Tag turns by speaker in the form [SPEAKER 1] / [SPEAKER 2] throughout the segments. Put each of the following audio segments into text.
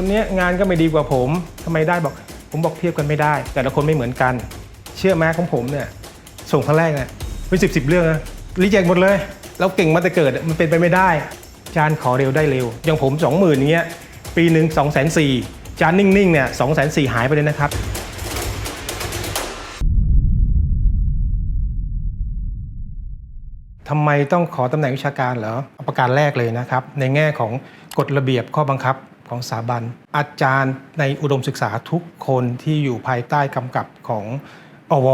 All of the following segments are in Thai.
[SPEAKER 1] คนนี้งานก็ไม่ดีกว่าผมทำไมได้บอก ผมบอกเทียบกันไม่ได้ แต่ละคนไม่เหมือนกัน เชื่อไหมของผมเนี่ยส่งครั้งแรกเนี่ยเป็นสิบสิบเรื่องนะรีเจ็คหมดเลย เราเก่งมาแต่เกิดมันเป็นไปไม่ได้จานขอเร็วได้เร็ว อย่างผมสองหมื่นอย่างเงี้ยปีหนึ่งสองแสนสี่จานนิ่งๆเนี่ยสองแสนสี่หายไปเลยนะครับทำไมต้องขอตำแหน่งวิชาการเหรออาประการแรกเลยนะครับ ในแง่ของกฎระเบียบข้อบังคับ ของสถาบัน อาจารย์ในอุดมศึกษาทุกคนที่อยู่ภายใต้กำกับของอว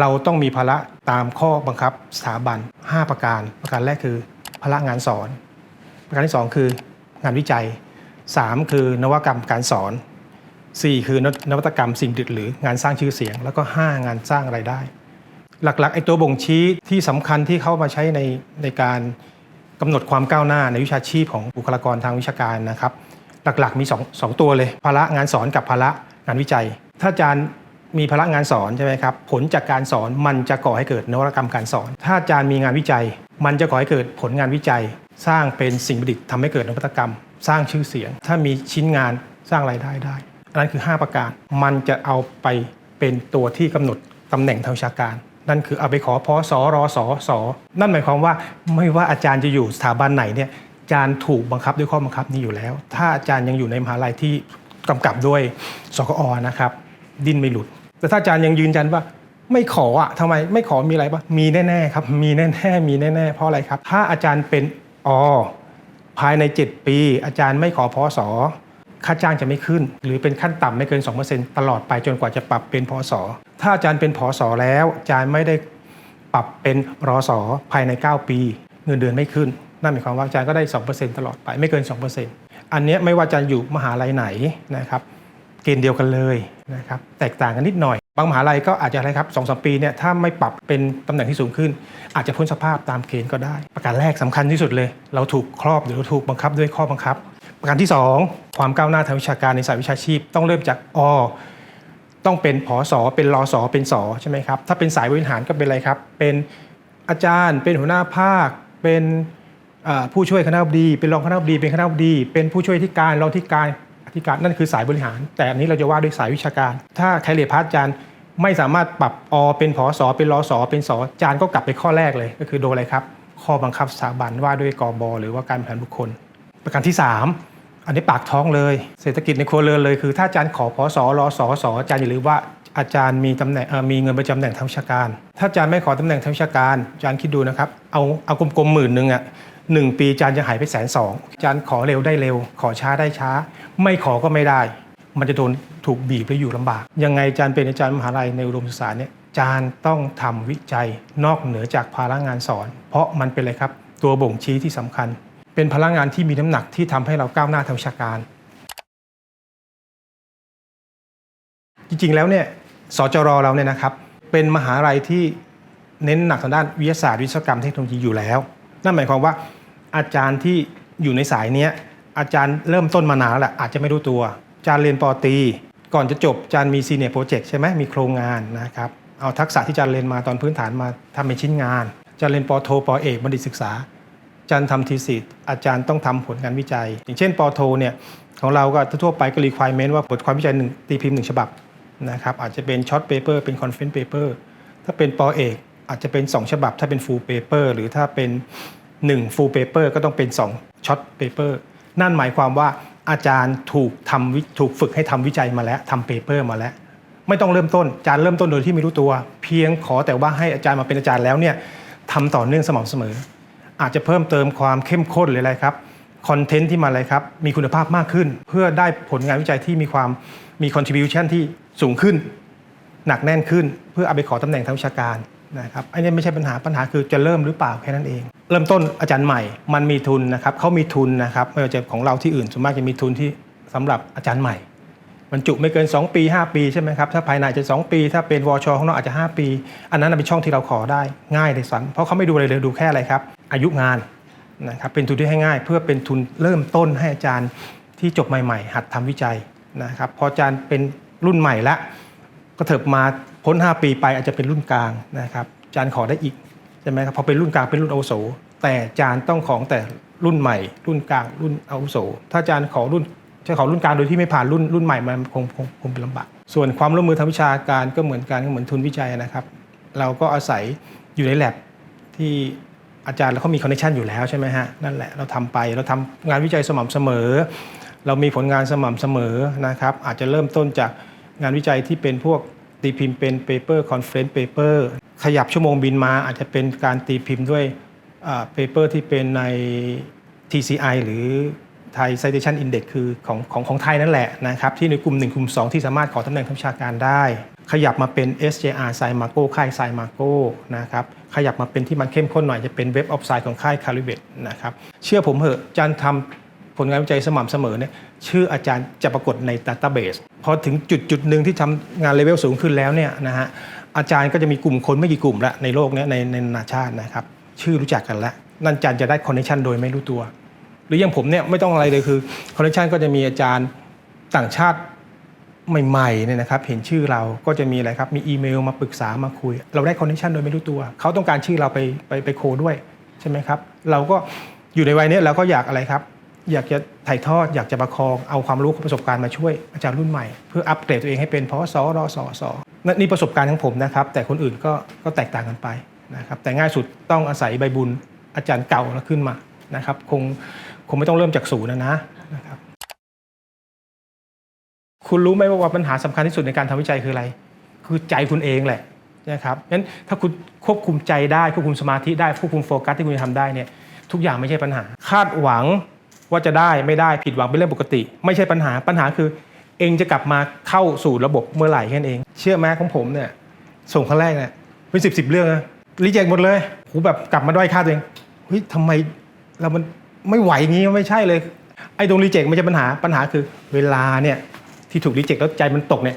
[SPEAKER 1] เราต้องมีภาระตามข้อบังคับสถาบัน 5 ประการ ประการแรกคือภาระงานสอน ประการที่ 2 คืองานวิจัย 3 คือนวัตกรรมการสอน 4 คือนวัตกรรมสิ่งดิษฐ์หรืองานสร้างชื่อเสียง แล้วก็ 5 งานสร้างไรายได้ หลักๆไอ้ตัวบ่งชี้ที่สำคัญที่เข้ามาใช้ในในการกำหนดความก้าวหน้าในวิชาชีพของบุคลากรทางวิชาการนะครับ หลักๆมี2สองตัวเลยภาระงานสอนกับภาระงานวิจัย ถ้าอาจารย์มีภาระงานสอนใช่ไหมครับผลจากการสอนมันจะก่อให้เกิดนวัตกรรมการสอน ถ้าอาจารย์มีงานวิจัย มันจะก่อให้เกิดผลงานวิจัย สร้างเป็นสิ่งประดิษฐ์ทำให้เกิดนวัตกรรม สร้างชื่อเสียง ถ้ามีชิ้นงานสร้างรายได้ได้ อันนั้นคือ 5 ประการ มันจะเอาไปเป็นตัวที่กำหนดตำแหน่งทางวิชาการ นั่นคือเอาไปขอพอสอรอสอสอนั่นหมายความว่าไม่ว่าอาจารย์จะอยู่สถาบันไหนเนี่ย จารย์ถูกบังคับด้วยข้อบังคับนี้อยู่แล้ว ถ้าอาจารย์ยังอยู่ในมหาลัยที่กำกับด้วยสกอนะครับ ดิ้นไม่หลุด แต่ถ้าอาจารย์ยังยืนยันว่าไม่ขออะทำไมไม่ขอมีอะไรปะมีแน่ๆครับ มีแน่ๆมีแน่ๆเพราะอะไรครับ ถ้าอาจารย์เป็นอภายใน 7 ปี อาจารย์ไม่ขอพอสอค่าจ้างจะไม่ขึ้น หรือเป็นขั้นต่ำไม่เกิน 2%ตลอดไปจนกว่าจะปรับเป็นพอสอถ้าอาจารย์เป็นพอสอแล้ว อาจารย์ไม่ได้ปรับเป็นรอสอภายใน 9 ปี เงินเดือนไม่ขึ้น นั่นหมายความว่าอาจารย์ก็ได้ 2%ตลอดไปไม่เกิน 2%อันเนี้ไม่ว่าอาจารย์อยู่มหาลัยไหนนะครับเกณฑ์เดียวกันเลยนะครับแตกต่างกันนิดหน่อย บางมหาลัยก็อาจจะอะไรครับสองสปีเนี่ยถ้าไม่ปรับเป็นตำแหน่งที่สูงขึ้น อาจจะพ้นสภาพตามเกณฑ์ก็ได้ ประการแรกสำคัญที่สุดเลย เราถูกครอบหรือเราถูกบังคับด้วยข้อบังคับ ประการที่ 2 ความก้าวหน้าทางวิชาการในสายวิชาชีพ ต้องเริ่มจากอต้องเป็นผอสอเป็นรอสอเป็นสอใช่ไหมครับถ้าเป็นสายบริหารก็เป็นอะไรครับ เป็นอาจารย์ เป็นหัวหน้าภาค เป็น ผู้ช่วยคณะบดี เป็นรองคณะบดี เป็นคณะบดี เป็นผู้ช่วยที่การรองที่การอธิการนั่นคือสายบริหาร แต่อันนี้เราจะว่าด้วยสายวิชาการ ถ้าใครเรียนพาร์ทจารย์ไม่สามารถปรับอเป็นผอสอเป็นรอสอเป็นสอจารย์ก็กลับไปข้อแรกเลย ก็คือโดนอะไรครับ ข้อบังคับสถาบันว่าด้วยกบหรือว่าการแผนบุคคล ประการที่ 3 อันนี้ปากท้องเลย เศรษฐกิจในครัวเรือนเลยคือ ถ้าอาจารย์ขอพอสอรอสอสออาจารย์อย่าลืมว่าอาจารย์มีตำแหน่งมีเงินประจำตำแหน่งทางวิชาการ ถ้าอาจารย์ไม่ขอตำแหน่งทางวิชาการอาจารย์คิดดูนะครับเอาเอากลมๆหมื่นหนึ่งอะ หนึ่งปีจารย์จะหายไปแสนสองจารย์ขอเร็วได้เร็ว ขอช้าได้ช้า ไม่ขอก็ไม่ได้ มันจะโดนถูกบีบและอยู่ลำบาก ยังไงจารย์เป็นอาจารย์มหาลัยในอุดมศึกษาเนี่ยจารย์ต้องทำวิจัยนอกเหนือจากภาระงานสอน เพราะมันเป็นอะไรครับ ตัวบ่งชี้ที่สำคัญ เป็นพลังงานที่มีน้ำหนักที่ทำให้เราก้าวหน้าทางวิชาการ จริงๆแล้วเนี่ยสจรเราเนี่ยนะครับ เป็นมหาลัยที่เน้นหนักทางด้านวิทยาศาสตร์วิศวกรรมเทคโนโลยีอยู่แล้ว นั่นหมายความว่า อาจารย์ที่อยู่ในสายเนี้ยอาจารย์เริ่มต้นมานานแล้วแหละอาจจะไม่รู้ตัว อาจารย์เรียนปอตี ก่อนจะจบอาจารย์มีซีเนียร์โปรเจกต์ใช่ไหมมีโครงงานนะครับเอาทักษะที่อาจารย์เรียนมาตอนพื้นฐานมาทำเป็นชิ้นงานอาจารย์เรียนปอโทปอเอกบัณฑิตศึกษาอาจารย์ทำทีสิทธ์อาจารย์ต้องทำผลงานวิจัย อย่างเช่นปอโทเนี่ยของเราก็ทั่วไปก็ requirement ว่าบทความวิจัยหนึ่งตีพิมพ์หนึ่งฉบับนะครับอาจจะเป็นช็อตเปเปอร์เป็นคอนเฟนต์เปเปอร์ถ้าเป็นปอเอกอาจจะเป็น 2 ฉบับ ถ้าเป็นฟูลเปเปอร์หรือถ้าเป็น 1ฟูลเปเปอร์ก็ต้องเป็น2ช็อตเปเปอร์นั่นหมายความว่าอาจารย์ถูกทำถูกฝึกให้ทำวิจัยมาแล้วทำเปเปอร์มาแล้ว ไม่ต้องเริ่มต้นอาจารย์เริ่มต้นโดยที่ไม่รู้ตัว เพียงขอแต่ว่าให้อาจารย์มาเป็นอาจารย์แล้วเนี่ยทำต่อเนื่องสม่ำเสมอ อาจจะเพิ่มเติมความเข้มข้นหรืออะไรครับคอนเทนต์ที่มาอะไรครับมีคุณภาพมากขึ้น เพื่อได้ผลงานวิจัยที่มีความมี contribution ที่สูงขึ้น หนักแน่นขึ้น เพื่อเอาไปขอตำแหน่งทางวิชาการ นะครับอันนี้ไม่ใช่ปัญหาปัญหาคือจะเริ่มหรือเปล่าแค่นั้นเอง เริ่มต้นอาจารย์ใหม่ มันมีทุนนะครับเขามีทุนนะครับไม่ว่าจะของเราที่อื่นส่วนมากจะมีทุนที่สำหรับอาจารย์ใหม่บรรจุไม่เกิน 2 ปี 5 ปีใช่ไหมครับถ้าภายในจะ 2 ปี ถ้าเป็นวชข้างนอกอาจจะ 5 ปี อันนั้นเป็นช่องที่เราขอได้ง่ายเลยสันเพราะเขาไม่ดูอะไรเลยดูแค่อะไรครับ อายุงานนะครับเป็นทุนที่ให้ง่าย เพื่อเป็นทุนเริ่มต้นให้อาจารย์ที่จบใหม่ ๆ หัดทำวิจัยนะครับพออาจารย์เป็นรุ่นใหม่ละ ก็เถิบมาพ้น 5 ปีไปอาจจะเป็นรุ่นกลางนะครับอาจารย์ขอได้อีกใช่ไหมครับพอเป็นรุ่นกลางเป็นรุ่นอาวุโส แต่อาจารย์ต้องของแต่รุ่นใหม่ รุ่นกลางรุ่นอาวุโส ถ้าอาจารย์ขอรุ่นจะขอรุ่นกลางโดยที่ไม่ผ่านรุ่นรุ่นใหม่มันคงคงคงเป็นลำบากส่วนความร่วมมือทางวิชาการก็เหมือนกันก็เหมือนทุนวิจัยนะครับ เราก็อาศัยอยู่ในแ a บที่อาจารย์แล้วเขามีคอนเนคชันอยู่แล้วใช่ไหมฮะนั่นแหละเราทำไปเราทำงานวิจัยสม่ำเสมอ เรามีผลงานสม่ำเสมอนะครับ อาจจะเริ่มต้นจาก งานวิจัยที่เป็นพวกตีพิมพ์เป็น paper conference paper ขยับชั่วโมงบินมาอาจจะเป็นการตีพิมพ์ด้วยเปเปอร์ที่เป็นใน TCI หรือ Thai Citation Index คือของของของไทยนั่นแหละนะครับ ที่ในกลุ่ม 1 กลุ่ม 2 ที่สามารถขอตำแหน่งทางวิชาการได้ ขยับมาเป็น SJR s i m a g o ค่าย s i m a g o นะครับ ขยับมาเป็นที่มันเข้มข้นหน่อยจะเป็น Web of Science ของค่าย c a l i b r e t นะครับ เชื่อผมเหอะจารย์ทำ ผลงานวิจัยสม่ำเสมอเนี่ยชื่ออาจารย์จะปรากฏใน Database พอถึงจุดจุดหนึ่งที่ทำงานเลเวลสูงขึ้นแล้วเนี่ยนะฮะอาจารย์ก็จะมีกลุ่มคนไม่กี่กลุ่มละในโลกเนี้ในในนานาชาตินะครับ ชื่อรู้จักกันแล้วนั่นอาจารย์จะได้คอนเนคชันโดยไม่รู้ตัว หรืออย่างผมเนี่ยไม่ต้องอะไรเลยคือคอนเนคชันก็จะมีอาจารย์ต่างชาติใหม่ๆเนี่ยนะครับเห็นชื่อเราก็จะมีอะไรครับมีอีเมลมาปรึกษามาคุย เราได้คอนเนคชันโดยไม่รู้ตัว เขาต้องการชื่อเราไปไปไปโคด้วยใช่ไหมครับ เราก็อยู่ในวัยเนี้ยเราก็อยากอะไรครับ อยากจะถ่ายทอดอยากจะประคองเอาความรู้ประสบการณ์มาช่วยอาจารย์รุ่นใหม่เพื่ออัปเกรดตัวเองให้เป็นพอสอรอสอสอนั่นนี่ประสบการณ์ของผมนะครับ แต่คนอื่นก็ก็แตกต่างกันไปนะครับแต่ง่ายสุดต้องอาศัยใบบุญอาจารย์เก่าแล้วขึ้นมานะครับคงคงไม่ต้องเริ่มจากศูนย์นะนะนะครับคุณรู้ไหมว่าปัญหาสำคัญที่สุดในการทำวิจัยคืออะไร คือใจคุณเองแหละนะครับงั้นถ้าคุณควบคุมใจได้ควบคุมสมาธิได้ควบคุมโฟกัสที่คุณจะทำได้เนี่ยทุกอย่างไม่ใช่ปัญหา คาดหวัง ว่าจะได้ไม่ได้ผิดหวังเป็นเรื่องปกติ ไม่ใช่ปัญหาปัญหาคือ เองจะกลับมาเข้าสู่ระบบเมื่อไหร่แค่นั้นเอง เชื่อไหมของผมเนี่ยส่งครั้งแรกเนี่ยเป็นสิบสิบเรื่องนะรีเจ็คหมดเลยโหแบบกลับมาด้อยค่าตัวเองเฮ้ยทำไมเรามันไม่ไหวงี้ไม่ใช่เลยไอ้ตรงรีเจ็คไม่ใช่ปัญหาปัญหาคือเวลาเนี่ยที่ถูกรีเจ็คแล้วใจมันตกเนี่ย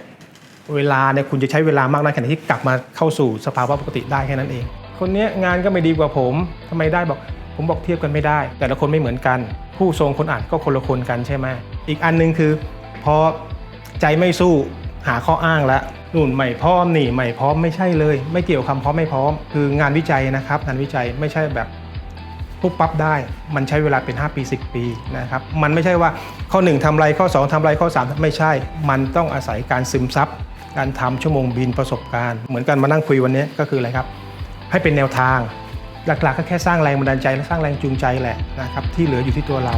[SPEAKER 1] เวลาเนี่ยคุณจะใช้เวลามากน้อยขนาดที่กลับมาเข้าสู่สภาวะปกติได้แค่นั้นเอง คนนี้งานก็ไม่ดีกว่าผมทำไมได้บอก ผมบอกเทียบกันไม่ได้ แต่ละคนไม่เหมือนกัน ผู้ทรงคนอ่านก็คนละคนกันใช่ไหมอีกอันหนึงคือพอใจไม่สู้หาข้ออ้างแล้วนู่นไม่พร้อมนี่ไม่พร้อมไม่ใช่เลย ไม่เกี่ยวคำพร้อมไม่พร้อม คืองานวิจัยนะครับ งานวิจัยไม่ใช่แบบปุ๊บปั๊บได้ มันใช้เวลาเป็น 5 ปี 10 ปีนะครับ มันไม่ใช่ว่าข้อ 1ทำอะไรข้อ 2ทำอะไรข้อ 3 ไม่ใช่ มันต้องอาศัยการซึมซับ การทำชั่วโมงบินประสบการณ์ เหมือนกันมานั่งคุยวันนี้ก็คืออะไรครับ ให้เป็นแนวทาง หลักๆ ก็แค่สร้างแรงบันดาลใจและสร้างแรงจูงใจแหละนะครับที่เหลืออยู่ที่ตัวเรา